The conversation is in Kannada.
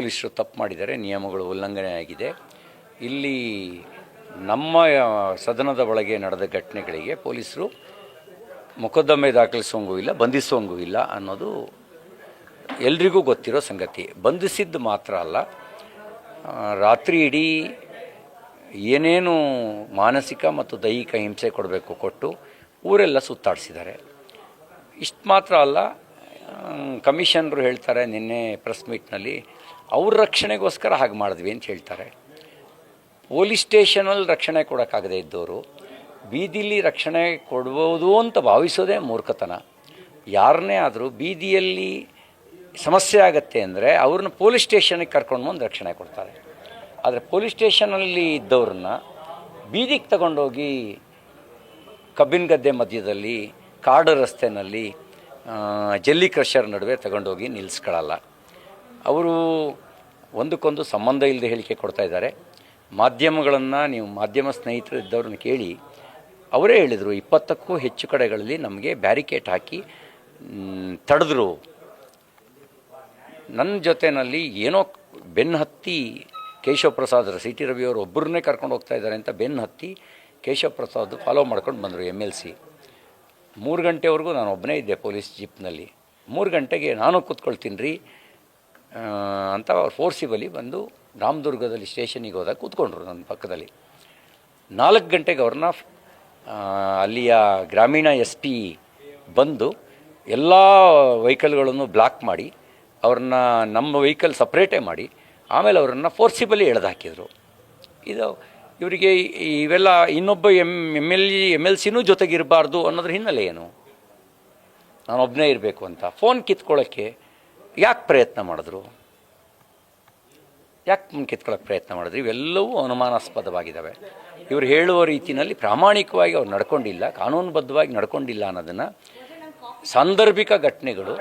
ಪೊಲೀಸರು ತಪ್ಪು ಮಾಡಿದ್ದಾರೆ, ನಿಯಮಗಳು ಉಲ್ಲಂಘನೆ ಆಗಿದೆ. ಇಲ್ಲಿ ನಮ್ಮ ಸದನದ ಒಳಗೆ ನಡೆದ ಘಟನೆಗಳಿಗೆ ಪೊಲೀಸರು ಮೊಕದ್ದಮೆ ದಾಖಲಿಸುವಂಗೂ ಇಲ್ಲ, ಬಂಧಿಸುವಂಗೂ ಇಲ್ಲ ಅನ್ನೋದು ಎಲ್ರಿಗೂ ಗೊತ್ತಿರೋ ಸಂಗತಿ. ಬಂಧಿಸಿದ್ದು ಮಾತ್ರ ಅಲ್ಲ ರಾತ್ರಿ ಇಡೀ ಏನೇನು ಮಾನಸಿಕ ಮತ್ತು ದೈಹಿಕ ಹಿಂಸೆ ಕೊಡಬೇಕು ಕೊಟ್ಟು ಊರೆಲ್ಲ ಸುತ್ತಾಡಿಸಿದ್ದಾರೆ. ಇಷ್ಟು ಮಾತ್ರ ಅಲ್ಲ ಕಮಿಷನರು ಹೇಳ್ತಾರೆ, ನಿನ್ನೆ ಪ್ರೆಸ್ ಮೀಟ್ನಲ್ಲಿ ಅವ್ರ ರಕ್ಷಣೆಗೋಸ್ಕರ ಹಾಗೆ ಮಾಡಿದ್ವಿ ಅಂತ ಹೇಳ್ತಾರೆ. ಪೊಲೀಸ್ ಸ್ಟೇಷನಲ್ಲಿ ರಕ್ಷಣೆ ಕೊಡೋಕ್ಕಾಗದೇ ಇದ್ದವರು ಬೀದಿಲಿ ರಕ್ಷಣೆ ಕೊಡ್ಬೋದು ಅಂತ ಭಾವಿಸೋದೇ ಮೂರ್ಖತನ. ಯಾರನ್ನೇ ಆದರೂ ಬೀದಿಯಲ್ಲಿ ಸಮಸ್ಯೆ ಆಗತ್ತೆ ಅಂದರೆ ಅವ್ರನ್ನ ಪೊಲೀಸ್ ಸ್ಟೇಷನಿಗೆ ಕರ್ಕೊಂಡು ಬಂದು ರಕ್ಷಣೆ ಕೊಡ್ತಾರೆ. ಆದರೆ ಪೊಲೀಸ್ ಸ್ಟೇಷನಲ್ಲಿ ಇದ್ದವ್ರನ್ನ ಬೀದಿಗೆ ತಗೊಂಡೋಗಿ ಕಬ್ಬಿನ ಗದ್ದೆ ಮಧ್ಯದಲ್ಲಿ ಕಾಡು ರಸ್ತೆನಲ್ಲಿ ಆ, ಜಲ್ಲಿ ಕ್ರಷರ್ ನಡುವೆ ತಗೊಂಡೋಗಿ ನಿಲ್ಲಿಸ್ಕೊಳ್ಳಲ್ಲ ಅವರು ಒಂದಕ್ಕೊಂದು ಸಂಬಂಧ ಇಲ್ಲದೆ ಹೇಳಿಕೆ ಕೊಡ್ತಾ ಇದ್ದಾರೆ. ಮಾಧ್ಯಮಗಳನ್ನು ನೀವು ಮಾಧ್ಯಮ ಸ್ನೇಹಿತರಿದ್ದವ್ರನ್ನ ಕೇಳಿ, ಅವರೇ ಹೇಳಿದರು, ಇಪ್ಪತ್ತಕ್ಕೂ ಹೆಚ್ಚು ಕಡೆಗಳಲ್ಲಿ ನಮಗೆ ಬ್ಯಾರಿಕೇಡ್ ಹಾಕಿ ತಡೆದ್ರು. ನನ್ನ ಜೊತೆಯಲ್ಲಿ ಏನೋ ಬೆನ್ನು ಹತ್ತಿ ಕೇಶವ ಪ್ರಸಾದ್ ಸಿ ಟಿ ರವಿಯವರು ಒಬ್ಬರನ್ನೇ ಕರ್ಕೊಂಡು ಹೋಗ್ತಾ ಇದ್ದಾರೆ ಅಂತ ಬೆನ್ನು ಹತ್ತಿ ಕೇಶವ ಪ್ರಸಾದ್ ಫಾಲೋ ಮಾಡ್ಕೊಂಡು ಬಂದರು ಎಂ ಎಲ್ ಸಿ. ಮೂರು ಗಂಟೆವರೆಗೂ ನಾನು ಒಬ್ಬನೇ ಇದ್ದೆ ಪೊಲೀಸ್ ಜೀಪ್ನಲ್ಲಿ. ಮೂರು ಗಂಟೆಗೆ ನಾನು ಕೂತ್ಕೊಳ್ತೀನಿ ರೀ ಅಂತ ಅವ್ರು ಫೋರ್ಸಿಬಲಿ ಬಂದು ರಾಮದುರ್ಗದಲ್ಲಿ ಸ್ಟೇಷನಿಗೆ ಹೋದಾಗ ಕೂತ್ಕೊಂಡ್ರು ನನ್ನ ಪಕ್ಕದಲ್ಲಿ. ನಾಲ್ಕು ಗಂಟೆಗೆ ಅವ್ರನ್ನ ಅಲ್ಲಿಯ ಗ್ರಾಮೀಣ ಎಸ್ ಪಿ ಬಂದು ಎಲ್ಲ ವೆಹಿಕಲ್ಗಳನ್ನು ಬ್ಲಾಕ್ ಮಾಡಿ, ಅವ್ರನ್ನ ನಮ್ಮ ವೆಹಿಕಲ್ ಸಪ್ರೇಟೇ ಮಾಡಿ, ಆಮೇಲೆ ಅವರನ್ನು ಫೋರ್ಸಿಬಲಿ ಎಳೆದು ಹಾಕಿದರು. ಇದು ಇವರಿಗೆ ಇವೆಲ್ಲ ಇನ್ನೊಬ್ಬ M M L M L ಸಿನೂ ಜೊತೆಗಿರಬಾರ್ದು ಅನ್ನೋದ್ರ ಹಿನ್ನೆಲೆ ಏನು? ನಾನು ಒಬ್ಬನೇ ಇರಬೇಕು ಅಂತ. ಫೋನ್ ಕಿತ್ಕೊಳ್ಳೋಕ್ಕೆ ಯಾಕೆ ಪ್ರಯತ್ನ ಮಾಡಿದ್ರು? ಯಾಕೆ ಕಿತ್ಕೊಳ್ಳೋಕೆ ಪ್ರಯತ್ನ ಮಾಡಿದ್ರು? ಇವೆಲ್ಲವೂ ಅನುಮಾನಾಸ್ಪದವಾಗಿದ್ದಾವೆ ಇವರು ಹೇಳುವ ರೀತಿಯಲ್ಲಿ ಪ್ರಾಮಾಣಿಕವಾಗಿ ಅವ್ರು ನಡ್ಕೊಂಡಿಲ್ಲ, ಕಾನೂನುಬದ್ಧವಾಗಿ ನಡ್ಕೊಂಡಿಲ್ಲ ಅನ್ನೋದನ್ನು ಸಾಂದರ್ಭಿಕ ಘಟನೆಗಳು